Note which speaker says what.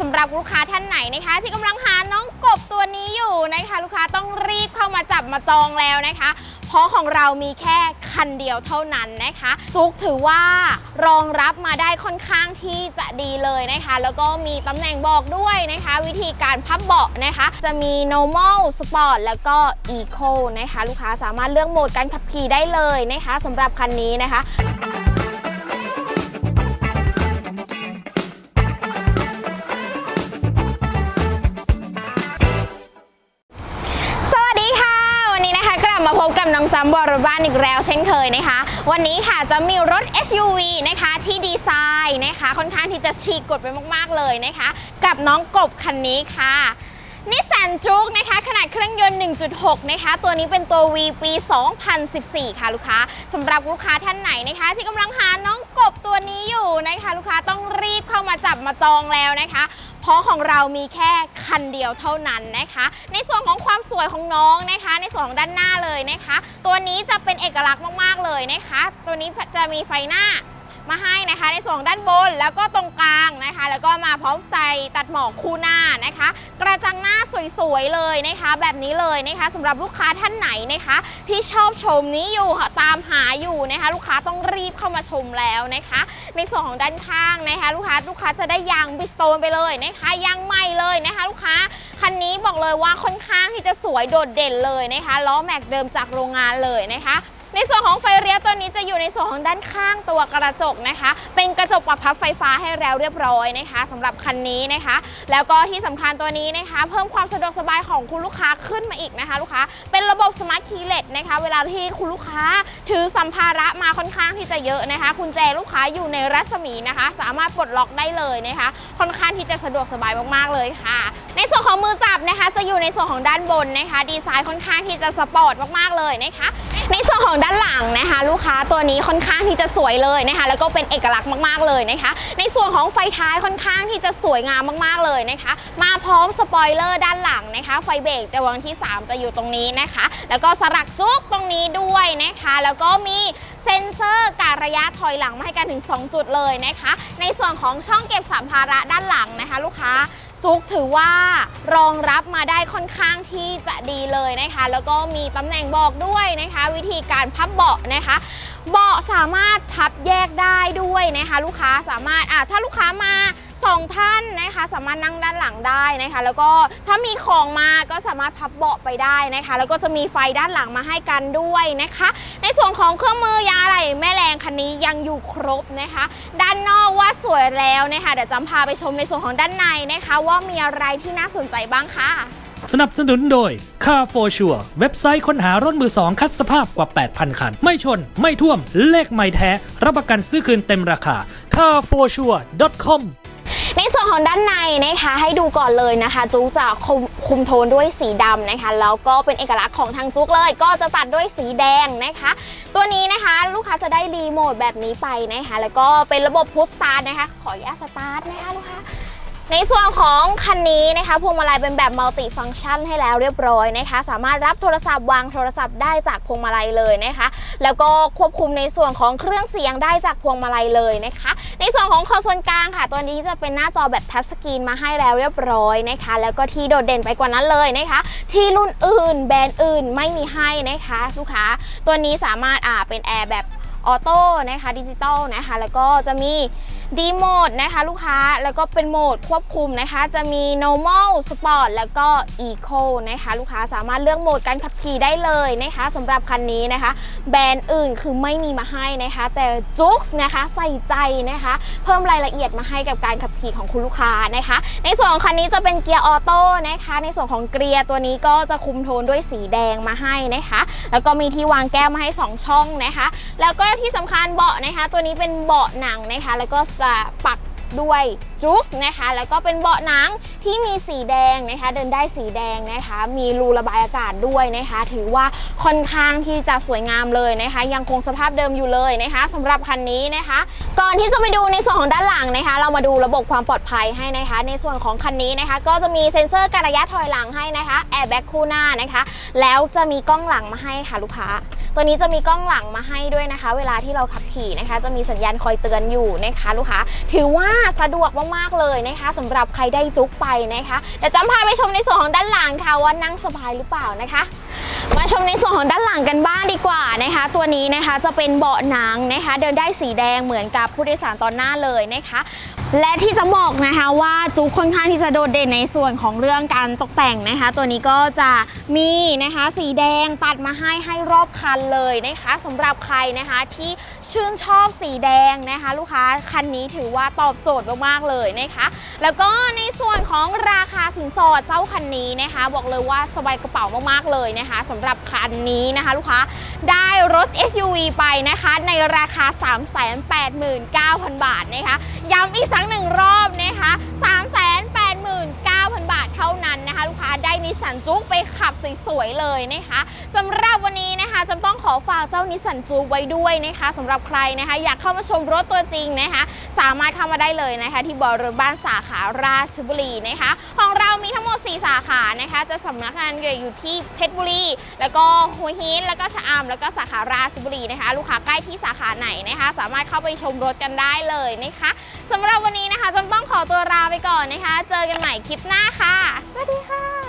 Speaker 1: สำหรับลูกค้าท่านไหนนะคะ ที่กำลังหาน้องกบตัวนี้อยู่นะคะ ลูกค้าต้องรีบเข้ามาจับมาจองแล้วนะคะ เพราะของเรามีแค่คันเดียวเท่านั้นนะคะซุกถือว่ารองรับมาได้ค่อนข้างที่จะดีเลยนะคะ แล้วก็มีตำแหน่งบอกด้วยนะคะ วิธีการพับเบาะนะคะ จะมี normal sport แล้วก็ eco นะคะ ลูกค้าสามารถเลือกโหมดการขับขี่ได้เลยนะคะสำหรับคันนี้นะคะ พบกับน้องจำบอรถบ้านอีกแล้วเช่นเคยนะคะ วันนี้ค่ะจะมีรถ SUV นะคะที่ดีไซน์นะคะ ค่อนข้างที่จะฉีกกฎไปมากๆเลยนะคะ กับน้องกบคันนี้ค่ะนิสสันจุกนะคะ ขนาดเครื่องยนต์ 1.6 นะคะ ตัวนี้เป็นตัว V ปี 2014 ค่ะลูกค้าสำหรับลูกค้าท่านไหนนะคะ ที่กำลังหาน้องกบตัวนี้อยู่นะคะ ลูกค้าต้องรีบเข้ามาจับมาจองแล้วนะคะ เพราะของเรามีแค่คันเดียวเท่านั้นนะคะ ในส่วนของความสวยของน้องนะคะ ในส่วนของด้านหน้าเลยนะคะ ตัวนี้จะเป็นเอกลักษณ์มากๆเลยนะคะ ตัวนี้จะมีไฟหน้า มาให้นะคะในส่วนด้านบนแล้วก็ตรงกลางนะคะ แล้วก็มาพร้อมใจตัดหมอกคู่หน้านะคะ กระจังหน้าสวยๆเลยนะคะ แบบนี้เลยนะคะสำหรับลูกค้าท่านไหนนะคะ ที่ชอบชมนี้อยู่ค่ะตามหาอยู่นะคะ ลูกค้าต้องรีบเข้ามาชมแล้วนะคะ ในส่วนของด้านข้างนะคะ ลูกค้าลูกค้าจะได้ยางบิสโตนไปเลยนะคะยางใหม่เลยนะคะ ลูกค้าคันนี้บอกเลยว่าค่อนข้างที่จะสวยโดดเด่นเลยนะคะล้อแม็กเดิมจากโรงงานเลยนะคะ ในส่วนของไฟเลี้ยวตัวนี้จะอยู่ในส่วนของด้านข้างตัวกระจกนะคะ เป็นกระจกปรับพับไฟฟ้าให้แล้วเรียบร้อยนะคะสำหรับคันนี้นะคะ แล้วก็ที่สำคัญตัวนี้นะคะ เพิ่มความสะดวกสบายของคุณลูกค้าขึ้นมาอีกนะคะ ลูกค้าเป็นระบบสมาร์ทคีย์เลสนะคะ เวลาที่คุณลูกค้าถือสัมภาระมาค่อนข้างที่จะเยอะนะคะกุญแจลูกค้าอยู่ในรัศมีนะคะ สามารถปลดล็อกได้เลยนะคะ ค่อนข้างที่จะสะดวกสบายมากๆเลยค่ะ ในส่วนของมือจับนะคะ จะอยู่ในส่วนของด้านบนนะคะ ดีไซน์ค่อนข้างที่จะสปอร์ตมากๆเลยนะคะ ในส่วนของด้านหลังนะคะ ลูกค้าตัวนี้ค่อนข้างที่จะสวยเลยนะคะ แล้วก็เป็นเอกลักษณ์มากๆเลยนะคะ ในส่วนของไฟท้ายค่อนข้างที่จะสวยงามมากๆเลยนะคะ มาพร้อมสปอยเลอร์ด้านหลังนะคะ ไฟเบรกจะวางที่ 3 จะอยู่ตรงนี้นะคะ แล้วก็สลักจุกตรงนี้ด้วยนะคะ แล้วก็มีเซ็นเซอร์การระยะถอยหลังมาให้กันถึง 2 จุดเลยนะคะ ในส่วนของช่องเก็บสัมภาระด้านหลังนะคะ ลูกค้า ซุกถือว่ารองรับมาได้ค่อนข้างที่จะดีเลยนะคะ แล้วก็มีตำแหน่งบอกด้วยนะคะ วิธีการพับเบาะนะคะเบาะสามารถพับแยกได้ด้วยนะคะ ลูกค้าสามารถอะถ้าลูกค้ามา สองท่านนะคะ สามารถนั่งด้านหลังได้นะคะ แล้วก็ถ้ามีของมาก็สามารถพับเบาะไปได้นะคะ แล้วก็จะมีไฟด้านหลังมาให้กันด้วยนะคะ ในส่วนของเครื่องมือยาอะไรแม่แรงคันนี้ยังอยู่ครบนะคะ ด้านนอกว่าสวยแล้วนะคะเดี๋ยวจำพาไปชมในส่วนของด้านในนะคะ ว่ามีอะไรที่น่าสนใจบ้างค่ะ
Speaker 2: สนับสนุนโดย Car for Sure เว็บไซต์ค้นหารถมือสองคัดสภาพกว่า 8,000 คัน ไม่ชน ไม่ท่วม เลขไม่แท้ รับประกันซื้อคืนเต็มราคา carforsure.com
Speaker 1: ในส่วนของด้านในนะคะให้ดูก่อนเลยนะคะ จุกจะคุมคุมโทนด้วยสีดำนะคะ แล้วก็เป็นเอกลักษณ์ของทางจุกเลย ก็จะตัดด้วยสีแดงนะคะ ตัวนี้นะคะลูกค้าจะได้รีโมทแบบนี้ไปนะคะ แล้วก็เป็นระบบพุชสตาร์ทนะคะ ขออนุญาตสตาร์ทนะคะลูกค้า ในส่วนของคันนี้นะคะพวงมาลัยเป็นแบบมัลติฟังก์ชันให้แล้วเรียบร้อยนะคะ สามารถรับโทรศัพท์วางโทรศัพท์ได้จากพวงมาลัยเลยนะคะ แล้วก็ควบคุมในส่วนของเครื่องเสียงได้จากพวงมาลัยเลยนะคะ ในส่วนของคอนโซลกลางค่ะ ตัวนี้จะเป็นหน้าจอแบบทัชสกรีนมาให้แล้วเรียบร้อยนะคะ แล้วก็ที่โดดเด่นไปกว่านั้นเลยนะคะ ที่รุ่นอื่น แบรนด์อื่นไม่มีให้นะคะลูกค้าตัวนี้สามารถอ่าเป็นแอร์แบบออโต้นะคะดิจิตอลนะคะ แล้วก็จะมี ดีโหมดนะคะลูกค้าแล้วก็เป็นโหมดควบคุมนะคะ จะมี normal sport แล้วก็ eco นะคะ ลูกค้าสามารถเลือกโหมดการขับขี่ได้เลยนะคะสำหรับคันนี้นะคะ แบรนด์อื่นคือไม่มีมาให้นะคะ แต่จุกนะคะใส่ใจนะคะ เพิ่มรายละเอียดมาให้กับการขับขี่ของคุณลูกค้านะคะ ในส่วนของคันนี้จะเป็นเกียร์ออโต้นะคะ ในส่วนของเกียร์ตัวนี้ก็จะคุมโทนด้วยสีแดงมาให้นะคะ แล้วก็มีที่วางแก้วมาให้ 2 ช่องนะคะ แล้วก็ที่สำคัญเบาะนะคะ ตัวนี้เป็นเบาะหนังนะคะ แล้วก็จะปักด้วยจุกนะคะ แล้วก็เป็นเบาะหนังที่มีสีแดงนะคะ เดินได้สีแดงนะคะ มีรูระบายอากาศด้วยนะคะ ถือว่าค่อนข้างที่จะสวยงามเลยนะคะ ยังคงสภาพเดิมอยู่เลยนะคะสำหรับคันนี้นะคะ ก่อนที่จะไปดูในส่วนของด้านหลังนะคะ เรามาดูระบบความปลอดภัยให้นะคะ ในส่วนของคันนี้นะคะ ก็จะมีเซ็นเซอร์การระยะถอยหลังให้นะคะแอร์แบ็กคู่หน้านะคะ แล้วจะมีกล้องหลังมาให้ค่ะลูกค้า ตัวนี้จะมีกล้องหลังมาให้ด้วยนะคะ เวลาที่เราขับขี่นะคะ จะมีสัญญาณคอยเตือนอยู่นะคะ ลูกค้า ถือว่าสะดวกมากๆเลยนะคะสำหรับใครได้จุกไปนะคะเดี๋ยวจำพาไปชมในส่วนของด้านหลังค่ะว่านั่งสบายหรือเปล่านะคะมาชมในส่วนของด้านหลังกันบ้างดีกว่านะคะ ตัวนี้นะคะจะเป็นเบาะหนังนะคะ เดินได้สีแดงเหมือนกับผู้โดยสารตอนหน้าเลยนะคะ และที่จะบอกนะคะว่าจุกค่อนข้างที่จะโดดเด่นในส่วนของเรื่องการตกแต่งนะคะ ตัวนี้ก็จะมีนะคะสีแดงตัดมาให้ให้รอบคันเลยนะคะสำหรับใครนะคะที่ชื่นชอบสีแดงนะคะ ลูกค้าคันนี้ถือว่าตอบโจทย์มากๆเลยนะคะ แล้วก็ในส่วนของราคาสินสอดเจ้าคันนี้นะคะ บอกเลยว่าสบายกระเป๋ามากๆเลยนะคะสำหรับคันนี้นะคะ ลูกค้าได้รถ SUV ไปนะคะ ในราคา 389,000 บาทนะคะย้ำอีกสักหนึ่งรอบนะคะ389,000 บาทเท่านั้นนะคะ ลูกค้าได้นิสสันจุ๊กไปขับสวยๆเลยนะคะสำหรับวันนี้นะคะจำต้องขอฝากเจ้านิสสันจุ๊กไว้ด้วยนะคะสำหรับใครนะคะ อยากเข้ามาชมรถตัวจริงนะคะ สามารถเข้ามาได้เลยนะคะ ที่บริบ้านสาขาราชบุรีนะคะ ของเรามีทั้งหมด 4 สาขา นะคะ จะสำนักงานอยู่ที่เพชรบุรี แล้วก็หัวหินแล้วก็ชะอำแล้วก็สาขาราชบุรีนะคะ ลูกค้าใกล้ที่สาขาไหนนะคะ สามารถเข้าไปชมรถกันได้เลยนะคะสำหรับวันนี้นะคะจำต้องขอตัวลาไปก่อนนะคะ เจอกันใหม่คลิปหน้าค่ะสวัสดีค่ะ